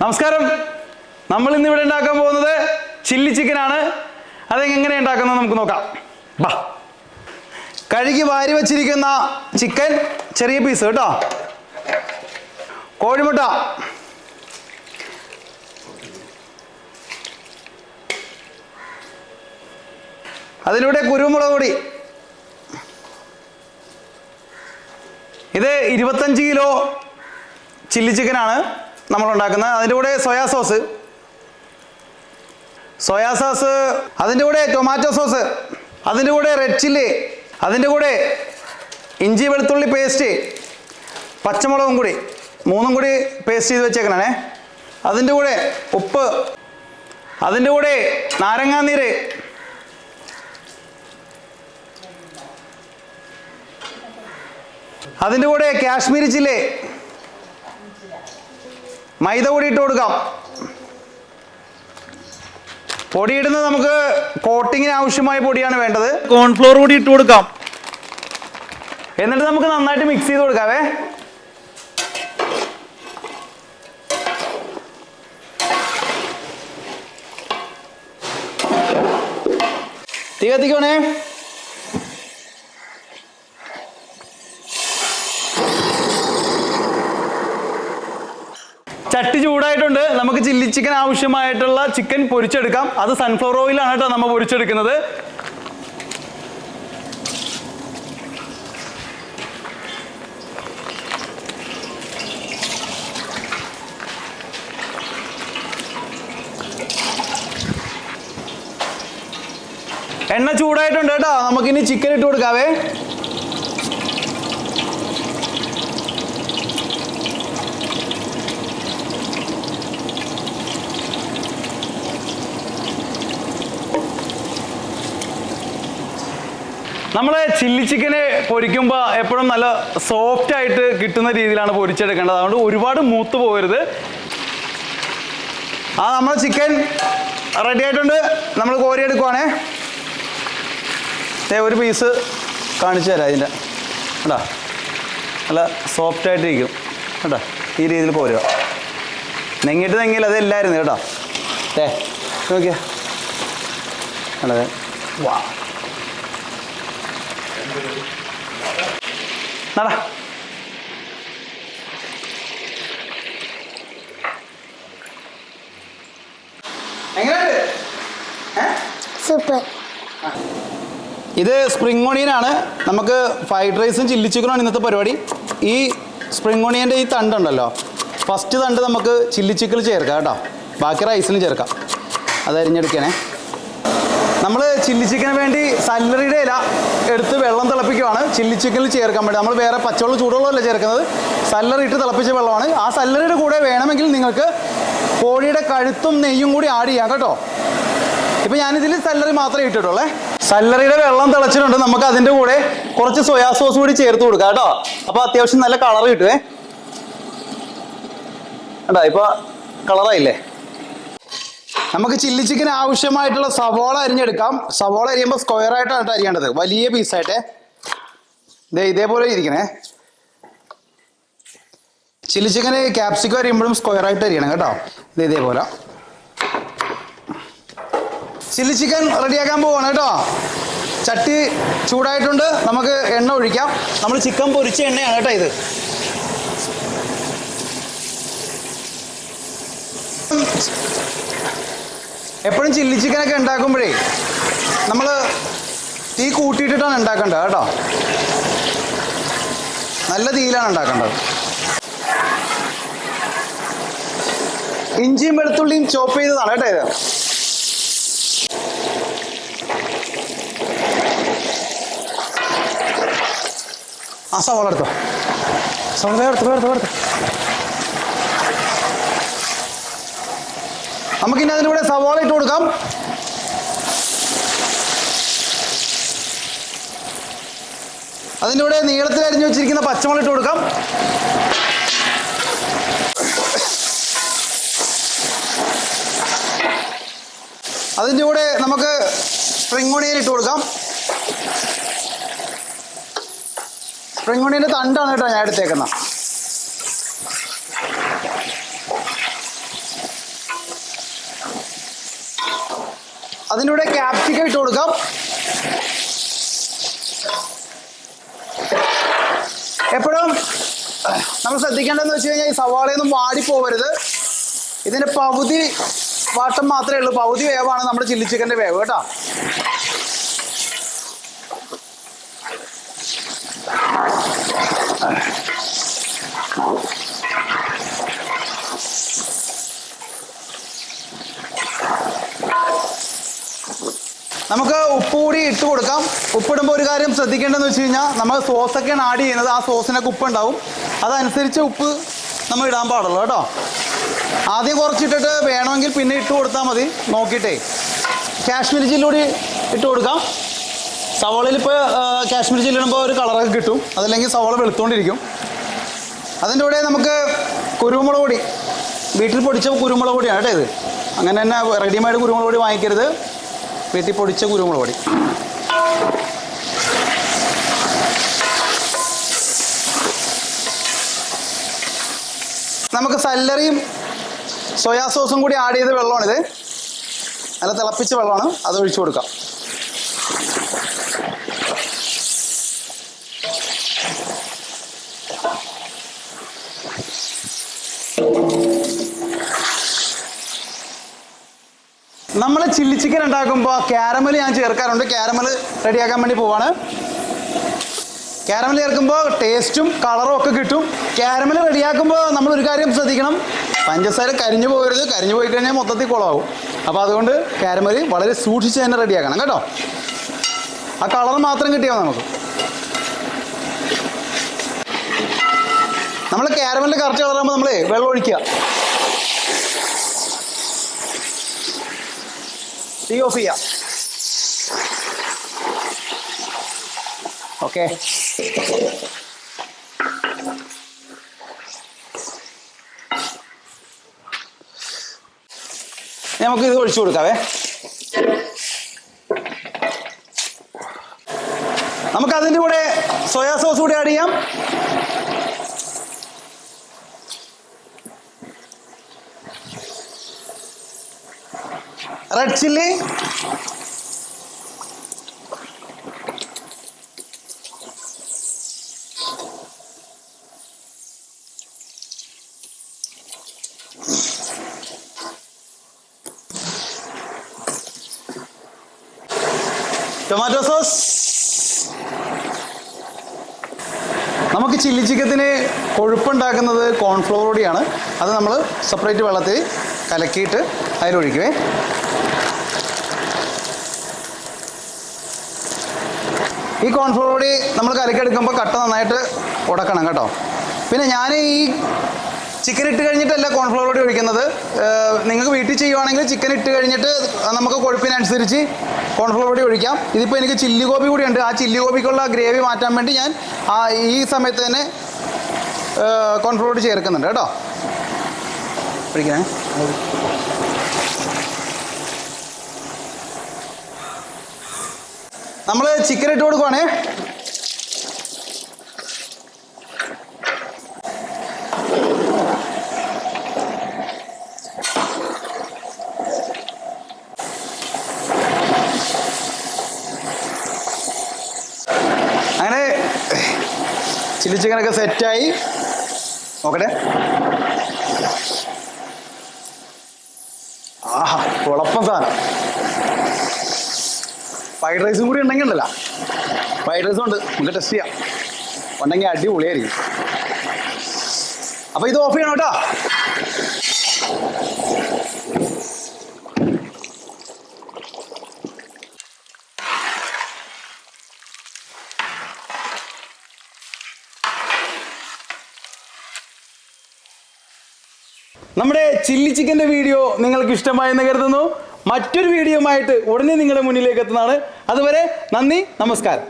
നമസ്കാരം. നമ്മൾ ഇന്ന് ഇവിടെ ഉണ്ടാക്കാൻ പോകുന്നത് ചില്ലി ചിക്കനാണ് അതെങ്ങനെ ഉണ്ടാക്കുന്നത് നമുക്ക് നോക്കാം. ബാ. കഴുകി വാരി വച്ചിരിക്കുന്ന ചിക്കൻ ചെറിയ പീസ് കേട്ടോ. കോഴിമുട്ട. അതിലൂടെ കുരുമുളക് പൊടി. ഇത് ഇരുപത്തഞ്ച് കിലോ ചില്ലി ചിക്കനാണ് നമ്മൾ ഉണ്ടാക്കുന്ന അതിന്റെ കൂടെ സോയാ സോസ്. സോയാ സോസ് അതിന്റെ കൂടെ ടൊമാറ്റോ സോസ് അതിന്റെ കൂടെ റെഡ് ചില്ലി അതിന്റെ കൂടെ ഇഞ്ചി വെളുത്തുള്ളി പേസ്റ്റ് പച്ചമുളകും കൂടി മൂന്നും കൂടി പേസ്റ്റ് ചെയ്ത് വെച്ചേക്കണേ. അതിന്റെ കൂടെ ഉപ്പ് അതിന്റെ കൂടെ നാരങ്ങാനീര് അതിന്റെ കൂടെ കാശ്മീരി ചില്ലി മൈദ കൂടി ഇട്ട് കൊടുക്കാം. പൊടിയിടുന്നത് നമുക്ക് കോട്ടിങ്ങിന് ആവശ്യമായ പൊടിയാണ് വേണ്ടത്. കോൺഫ്ലോർ കൂടി ഇട്ട് കൊടുക്കാം. എന്നിട്ട് നമുക്ക് നന്നായിട്ട് മിക്സ് ചെയ്ത് കൊടുക്കാവേ. തീ കത്തിക്കോണേ ചട്ടി ചൂടായിട്ടുണ്ട് നമുക്ക് ചില്ലി ചിക്കൻ ആവശ്യമായിട്ടുള്ള ചിക്കൻ പൊരിച്ചെടുക്കാം. അത് സൺഫ്ലവർ ഓയിലാണ് കേട്ടോ നമ്മൾ പൊരിച്ചെടുക്കുന്നത്. എണ്ണ ചൂടായിട്ടുണ്ട് കേട്ടോ. നമുക്കിനി ചിക്കൻ ഇട്ട് കൊടുക്കാവേ. നമ്മൾ ചില്ലി ചിക്കനെ പൊരിക്കുമ്പോൾ എപ്പോഴും നല്ല സോഫ്റ്റ് ആയിട്ട് കിട്ടുന്ന രീതിയിലാണ് പൊരിച്ചെടുക്കേണ്ടത്. അതുകൊണ്ട് ഒരുപാട് മൂത്ത് പോകരുത്. ആ നമ്മുടെ ചിക്കൻ റെഡി ആയിട്ടുണ്ട്. നമ്മൾ കോരിയെടുക്കുവാണേ ദേ ഒരു പീസ് കാണിച്ചു തരാം ഇതിന്റെ കേട്ടോ നല്ല സോഫ്റ്റ് ആയിട്ടിരിക്കും. കേട്ടോ ഈ രീതിയിൽ കോരുക നെങ്ങിട്ട് നെങ്ങിയിൽ അതെല്ലായിരുന്നു കേട്ടോ. ഏ നോക്കിയാ. അതെ വാ. നടാ. സൂപ്പർ. ഇത് സ്പ്രിംഗ് ഓണിയനാണ് നമുക്ക് ഫ്രൈഡ് റൈസും ചില്ലി ചിക്കനുമാണ് ഇന്നത്തെ പരിപാടി. ഈ സ്പ്രിംഗ് ഒണിയന്റെ ഈ തണ്ടുണ്ടല്ലോ ഫസ്റ്റ് തണ്ട് നമുക്ക് ചില്ലി ചിക്കനിൽ ചേർക്കാം കേട്ടോ. ബാക്കി റൈസിന് ചേർക്കാം. അത് അരിഞ്ഞെടുക്കണേ നമ്മൾ ചില്ലി ചിക്കന് വേണ്ടി സല്ലറിയുടെ ഇല എടുത്ത് വെള്ളം തിളപ്പിക്കുവാണ്. ചില്ലി ചിക്കനിൽ ചേർക്കാൻ വേണ്ടി. നമ്മൾ വേറെ പച്ചവെള്ളം ചൂടുവെള്ളമല്ല ചേർക്കുന്നത്. സല്ലറി ഇട്ട് തിളപ്പിച്ച വെള്ളമാണ്. ആ സല്ലറിയുടെ കൂടെ വേണമെങ്കിൽ നിങ്ങൾക്ക് കോഴിയുടെ കഴുത്തും നെയ്യും കൂടി ആഡ് ചെയ്യാം കേട്ടോ. ഇപ്പം ഞാനിതിൽ സല്ലറി മാത്രമേ ഇട്ടിട്ടുള്ളേ. സല്ലറിയുടെ വെള്ളം തിളച്ചിട്ടുണ്ട്. നമുക്ക് അതിന്റെ കൂടെ കുറച്ച് സോയാ സോസ് കൂടി ചേർത്ത് കൊടുക്കാം കേട്ടോ. അപ്പോൾ അത്യാവശ്യം നല്ല കളർ കിട്ടുവേ. കേട്ടോ ഇപ്പോൾ കളറായില്ലേ നമുക്ക് ചില്ലി ചിക്കൻ ആവശ്യമായിട്ടുള്ള സവോള അരിഞ്ഞെടുക്കാം. സവോള അരിയുമ്പോൾ സ്ക്വയർ ആയിട്ടാണ് അരിയേണ്ടത്. വലിയ പീസായിട്ട് ദേ ഇതേപോലെ ഇരിക്കണേ. ചില്ലി ചിക്കന് ക്യാപ്സിക്കം അരിയുമ്പോഴും സ്ക്വയർ ആയിട്ട് അരിയണം കേട്ടോ. ഇത് ഇതേപോലെ. ചില്ലി ചിക്കൻ റെഡിയാക്കാൻ പോവാണ് കേട്ടോ. ചട്ടി ചൂടായിട്ടുണ്ട്. നമുക്ക് എണ്ണ ഒഴിക്കാം. നമ്മൾ ചിക്കൻ പൊരിച്ച എണ്ണയാണ് കേട്ടോ ഇത്. എപ്പോഴും ചില്ലി ചിക്കനൊക്കെ ഉണ്ടാക്കുമ്പോഴേ നമ്മൾ തീ കൂട്ടിയിട്ടിട്ടാണ് ഉണ്ടാക്കേണ്ടത് കേട്ടോ. നല്ല തീയിലാണ് ഉണ്ടാക്കേണ്ടത്. ഇഞ്ചിയും വെളുത്തുള്ളിയും ചോപ്പ് ചെയ്തതാണ് കേട്ടോ ഇത്. ആ സവാള എടുത്തോ. സവാള എടുത്തോ എടുത്തോ, എടുത്തോ. നമുക്കിനി അതിലൂടെ സവാള ഇട്ട് കൊടുക്കാം. അതിലൂടെ നീളത്തിൽ അരിഞ്ഞു വെച്ചിരിക്കുന്ന പച്ചമുളക് ഇട്ട് കൊടുക്കാം. അതിന്റെ കൂടെ നമുക്ക് സ്പ്രിംഗ് ഒണിയൻ ഇട്ട് കൊടുക്കാം. സ്പ്രിംഗ് ഒണിയന്റെ തണ്ടാണ് കേട്ടോ ഞാൻ എടുത്തേക്കുന്നത്. അതിന്റെ കൂടെ ക്യാപ്സിക്ക ഇട്ട് കൊടുക്കാം. എപ്പോഴും നമ്മൾ ശ്രദ്ധിക്കേണ്ടതെന്ന് വെച്ച് കഴിഞ്ഞാൽ ഈ സവാളയൊന്നും വാടിപ്പോവരുത്. ഇതിന്റെ പകുതി വാട്ടം മാത്രമേ ഉള്ളൂ. പകുതി വേവാണ് നമ്മുടെ ചില്ലി ചിക്കന്റെ വേവ് കേട്ടോ നമുക്ക് ഉപ്പ് കൂടി ഇട്ട് കൊടുക്കാം. ഉപ്പിടുമ്പോൾ ഒരു കാര്യം ശ്രദ്ധിക്കേണ്ടതെന്ന് വെച്ച് കഴിഞ്ഞാൽ നമ്മൾ സോസൊക്കെയാണ് ആഡ് ചെയ്യുന്നത് ആ സോസിനൊക്കെ ഉപ്പ് ഉണ്ടാവും അതനുസരിച്ച് ഉപ്പ് നമ്മൾ ഇടാൻ പാടുള്ളൂ കേട്ടോ. ആദ്യം കുറച്ചിട്ടിട്ട് വേണമെങ്കിൽ പിന്നെ ഇട്ട് കൊടുത്താൽ മതി. നോക്കിയിട്ടേ. കാശ്മീരി ചില്ലി കൂടി ഇട്ട് കൊടുക്കാം. സവാളയിൽ ഇപ്പോൾ കാശ്മീരി ചില്ലി ഇടുമ്പോൾ ഒരു കളറൊക്കെ കിട്ടും. അതല്ലെങ്കിൽ സവാള വെളുത്തോണ്ടിരിക്കും. അതിന്റെ കൂടെ നമുക്ക് കുരുമുളക് പൊടി. വീട്ടിൽ പൊടിച്ച കുരുമുളക് പൊടിയാണ് കേട്ടോ ഇത്. അങ്ങനെ തന്നെ റെഡിമെയ്ഡ് കുരുമുളക് പൊടി വാങ്ങിക്കരുത്. വീട്ടിൽ പൊടിച്ച കുരുമുളക് പൊടി. നമുക്ക് സല്ലറിയും സോയാ സോസും കൂടി ആഡ് ചെയ്ത് വെള്ളമാണിത്. നല്ല തിളപ്പിച്ച വെള്ളമാണ്. അത് ഒഴിച്ചു കൊടുക്കാം. നമ്മൾ ചില്ലി ചിക്കൻ ഉണ്ടാക്കുമ്പോൾ ക്യാരമൽ ഞാൻ ചേർക്കാറുണ്ട്. ക്യാരമൽ റെഡിയാക്കാൻ വേണ്ടി പോവാണ്. ക്യാരമൽ ചേർക്കുമ്പോൾ ടേസ്റ്റും കളറും ഒക്കെ കിട്ടും. ക്യാരമൽ റെഡിയാക്കുമ്പോൾ നമ്മൾ ഒരു കാര്യം ശ്രദ്ധിക്കണം. പഞ്ചസാര കരിഞ്ഞു പോകരുത്. കരിഞ്ഞു പോയി കഴിഞ്ഞാൽ മൊത്തത്തിൽ കുളമാവും. അപ്പോൾ അതുകൊണ്ട് ക്യാരമൽ വളരെ സൂക്ഷിച്ച് തന്നെ റെഡിയാക്കണം കേട്ടോ? ആ കളർ മാത്രം കിട്ടിയാൽ നമുക്ക്. നമ്മൾ ക്യാരമലിന്റെ കറക്റ്റ് കളറാകുമ്പോൾ നമ്മൾ വെള്ളം ഒഴിക്കുക. തീ ഓഫ് ചെയ്യാം ഓക്കെ നമുക്ക് ഇത് ഒഴിച്ചു കൊടുക്കാവേ നമുക്ക് അതിന്റെ കൂടെ സോയാ സോസ് കൂടി ആഡ് ചെയ്യാം റെഡ് ചില്ലി ടൊമാറ്റോ സോസ് നമുക്ക് ചില്ലി ചിക്കത്തിന് കൊഴുപ്പുണ്ടാക്കുന്നത് കോൺഫ്ലോർ അത് നമ്മൾ സെപ്പറേറ്റ് വെള്ളത്തിൽ കലക്കിയിട്ട് അതിലൊഴിക്കുവേ. ഈ കോൺഫ്ലോർ പൊടി നമ്മൾ കലക്കിയെടുക്കുമ്പോൾ കട്ട നന്നായിട്ട് ഉടക്കണം കേട്ടോ. പിന്നെ ഞാൻ ഈ ചിക്കൻ ഇട്ട് കഴിഞ്ഞിട്ടല്ല കോൺഫ്ലോർ പൊടി ഒഴിക്കുന്നത്. നിങ്ങൾക്ക് വീട്ടിൽ ചെയ്യുവാണെങ്കിൽ ചിക്കൻ ഇട്ട് കഴിഞ്ഞിട്ട് നമുക്ക് കൊഴുപ്പിനനുസരിച്ച് കോൺഫ്ലോർ പൊടി ഒഴിക്കാം. ഇതിപ്പോൾ എനിക്ക് ചില്ലി ഗോപി കൂടി ഉണ്ട്. ആ ചില്ലി ഗോപിക്കുള്ള ഗ്രേവി മാറ്റാൻ വേണ്ടി ഞാൻ ആ ഈ സമയത്ത് തന്നെ കോൺഫ്ലോർ പൊടി ചേർക്കുന്നുണ്ട് കേട്ടോ. ഒഴിക്കണേ നമ്മൾ ചിക്കൻ ഇട്ട് കൊടുക്കുവാണേ. അങ്ങനെ ചില്ലി ചിക്കനൊക്കെ സെറ്റായി നോക്കട്ടെ. കുഴപ്പം സാധനം ഫ്രൈഡ് റൈസും കൂടി ഉണ്ടെങ്കിൽ ഉണ്ടല്ല. ഫ്രൈഡ് റൈസും ഉണ്ട്. നമുക്ക് ടെസ്റ്റ് ചെയ്യാം. ഉണ്ടെങ്കിൽ അടിപൊളിയായിരിക്കും. അപ്പോൾ ഇത് ഓഫ് ചെയ്യണം കേട്ടോ. നമ്മുടെ ചില്ലി ചിക്കന്റെ വീഡിയോ നിങ്ങൾക്ക് ഇഷ്ടമായെന്ന് കരുതുന്നു. മറ്റൊരു വീഡിയോ ആയിട്ട് ഉടനെ നിങ്ങളുടെ മുന്നിലേക്ക് എത്തുന്നതാണ്. അതുവരെ നന്ദി നമസ്കാരം.